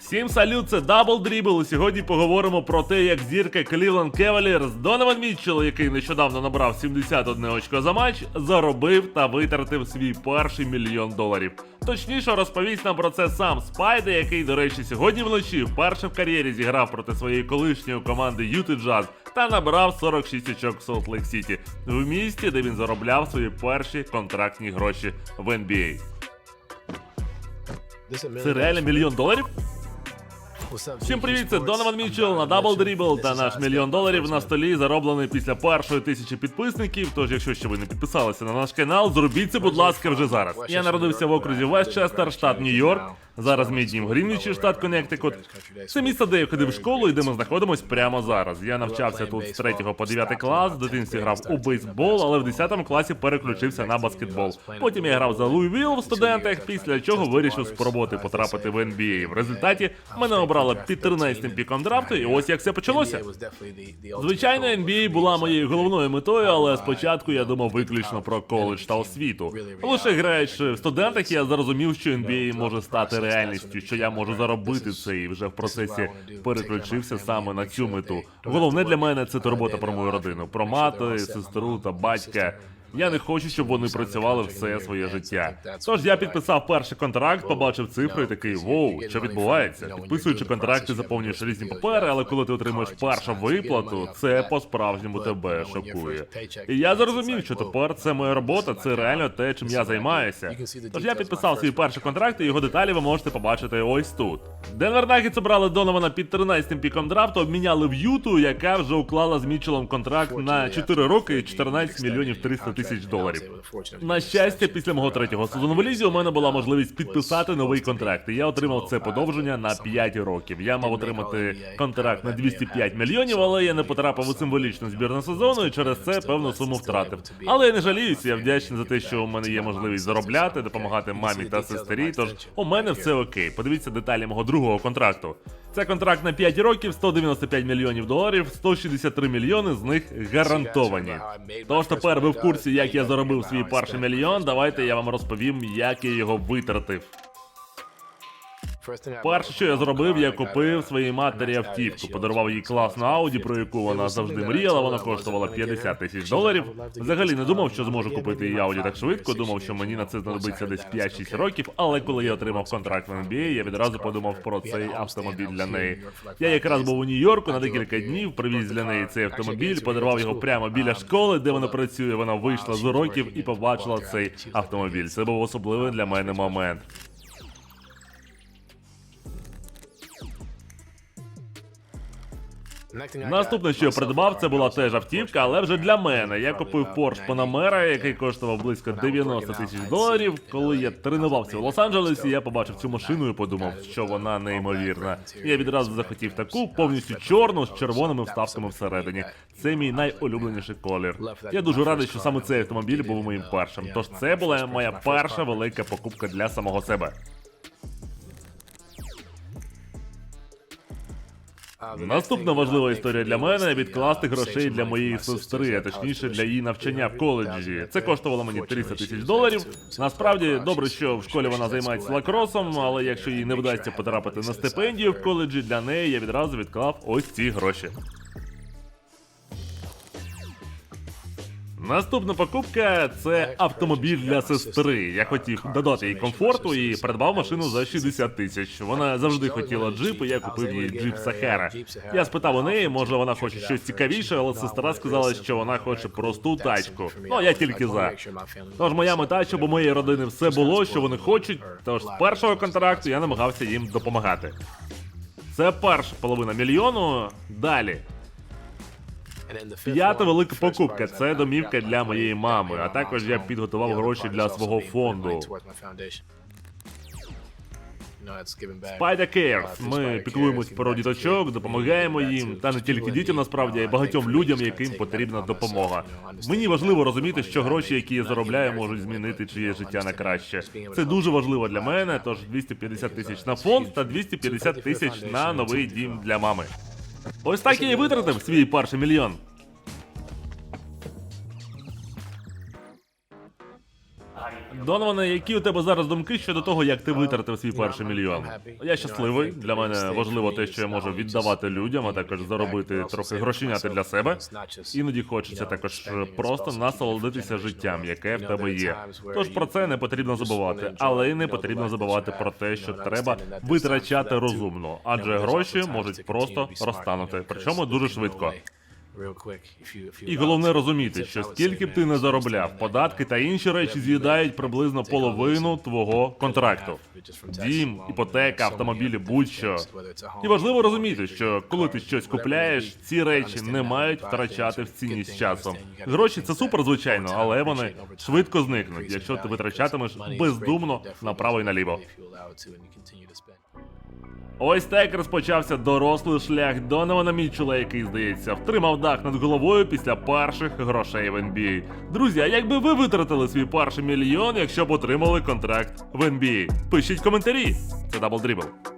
Всім салют, це Дабл Дрібл. І сьогодні поговоримо про те, як зірка Cleveland Cavaliers Донован Мітчелл, який нещодавно набрав 71 очко за матч, заробив та витратив свій перший мільйон доларів. Точніше розповість нам про це сам Спайде, який, до речі, сьогодні вночі вперше в кар'єрі зіграв проти своєї колишньої команди Юти Джаз та набрав 46 очок в Солт Лейк Сіті в місті, де він заробляв свої перші контрактні гроші в NBA. Це реально мільйон доларів? Всім привіт, це Донован Мічел на Double Dribble та наш мільйон доларів на столі зароблений після першої тисячі підписників. Тож, якщо ще ви не підписалися на наш канал, зробіть це, будь ласка, вже зараз. Я народився в окрузі Вестчестер, штат Нью-Йорк. Зараз мій дім Грінвічі, штат Коннектикут. Це місце, де я ходив в школу і де ми знаходимось прямо зараз. Я навчався тут з 3 по 9 клас, в дитинстві грав у бейсбол, але в 10 класі переключився на баскетбол. Потім я грав за Луївіл в студентах, після чого вирішив спробувати потрапити в NBA. В результаті мене обрали під 13 піком драфту, і ось як все почалося. Звичайно, NBA була моєю головною метою, але спочатку я думав виключно про коледж та освіту. Лише граючи в студентах, я зрозумів, що NBA може стати реальністю, що я можу заробити це, і вже в процесі переключився саме на цю мету. Головне для мене це турбота про мою родину, про мати, сестру та батька. Я не хочу, щоб вони працювали все своє життя. Тож я підписав перший контракт, побачив цифри і такий воу, що відбувається. Підписуючи контракт, ти заповнюєш різні папери, але коли ти отримуєш першу виплату, це по-справжньому тебе шокує. І я зрозумів, що тепер це моя робота, це реально те, чим я займаюся. Тож я підписав свій перший контракт, і його деталі ви можете побачити ось тут. Денвер Наггетс обрали Донована під 13-м піком драфту, обміняли в Юту, яка вже уклала з Мітчелом контракт на 4 роки і 14 мільйонів 300 тисяч доларів. На щастя, після мого третього сезону в лізі у мене була можливість підписати новий контракт. І я отримав це подовження на 5 років. Я мав отримати контракт на 205 мільйонів, але я не потрапив у символічну збірну сезону і через це певну суму втратив. Але я не жаліюся, я вдячний за те, що у мене є можливість заробляти, допомагати мамі та сестрі. Тож у мене все окей. Подивіться деталі мого другого контракту. Це контракт на 5 років, 195 мільйонів доларів, 163 мільйони з них гарантовані. Тож тепер ви в курсі, як я заробив свій перший мільйон. Давайте я вам розповім, як я його витратив. Перше, що я зробив, я купив своїй матері автівку, подарував їй класну Ауді, про яку вона завжди мріяла. Вона коштувала 50 тисяч доларів. Взагалі не думав, що зможу купити їй Ауді так швидко. Думав, що мені на це знадобиться десь 5-6 років. Але коли я отримав контракт в NBA, я відразу подумав про цей автомобіль для неї. Я якраз був у Нью-Йорку на декілька днів. Привіз для неї цей автомобіль, подарував його прямо біля школи, де вона працює. Вона вийшла з уроків і побачила цей автомобіль. Це був особливий для мене момент. Наступне, що я придбав, це була теж автівка, але вже для мене. Я купив Porsche Panamera, який коштував близько 90 тисяч доларів. Коли я тренувався в Лос-Анджелесі, я побачив цю машину і подумав, що вона неймовірна. Я відразу захотів таку, повністю чорну з червоними вставками всередині. Це мій найулюбленіший колір. Я дуже радий, що саме цей автомобіль був моїм першим. Тож це була моя перша велика покупка для самого себе. Наступна важлива історія для мене відкласти грошей для моєї сестри, а точніше для її навчання в коледжі. Це коштувало мені 300 тисяч доларів. Насправді добре, що в школі вона займається лакросом, але якщо їй не вдасться потрапити на стипендію в коледжі, для неї я відразу відклав ось ці гроші. Наступна покупка це автомобіль для сестри. Я хотів додати їй комфорту і придбав машину за 60 тисяч. Вона завжди хотіла джип, і я купив їй джип Сахара. Я спитав у неї, може вона хоче щось цікавіше, але сестра сказала, що вона хоче просту тачку. Ну я тільки за. Тож моя мета, щоб у моєї родини все було, що вони хочуть. Тож з першого контракту я намагався їм допомагати. Це перша половина мільйону. Далі. П'ята велика покупка це домівка для моєї мами, а також я підготував гроші для свого фонду. Spider Cares. Ми піклуємось про діточок, допомагаємо їм, та не тільки дітям, насправді, а й багатьом людям, яким потрібна допомога. Мені важливо розуміти, що гроші, які я заробляю, можуть змінити чиє життя на краще. Це дуже важливо для мене. Тож 250 тисяч на фонд та 250 тисяч на новий дім для мами. Ось так я і витратив свій перший мільйон. Доноване, які у тебе зараз думки щодо того, як ти витратив свій перший мільйон? Я щасливий. Для мене важливо те, що я можу віддавати людям, а також заробити трохи грошеняти для себе. Іноді хочеться також просто насолодитися життям, яке в тебе є. Тож про це не потрібно забувати, але й не потрібно забувати про те, що треба витрачати розумно, адже гроші можуть просто розтанути, причому дуже швидко. І головне розуміти, що скільки б ти не заробляв, податки та інші речі з'їдають приблизно половину твого контракту. Дім, іпотека, автомобілі, будь-що. І важливо розуміти, що коли ти щось купляєш, ці речі не мають втрачати в ціні з часом. Гроші це супер, звичайно, але вони швидко зникнуть, якщо ти витрачатимеш бездумно направо і наліво. Ось так розпочався дорослий шлях Донована Мітчела, який, здається, втримав дах над головою після перших грошей в NBA. Друзі, а як би ви витратили свій перший мільйон, якщо б отримали контракт в NBA? Пишіть коментарі. Це Double Dribble.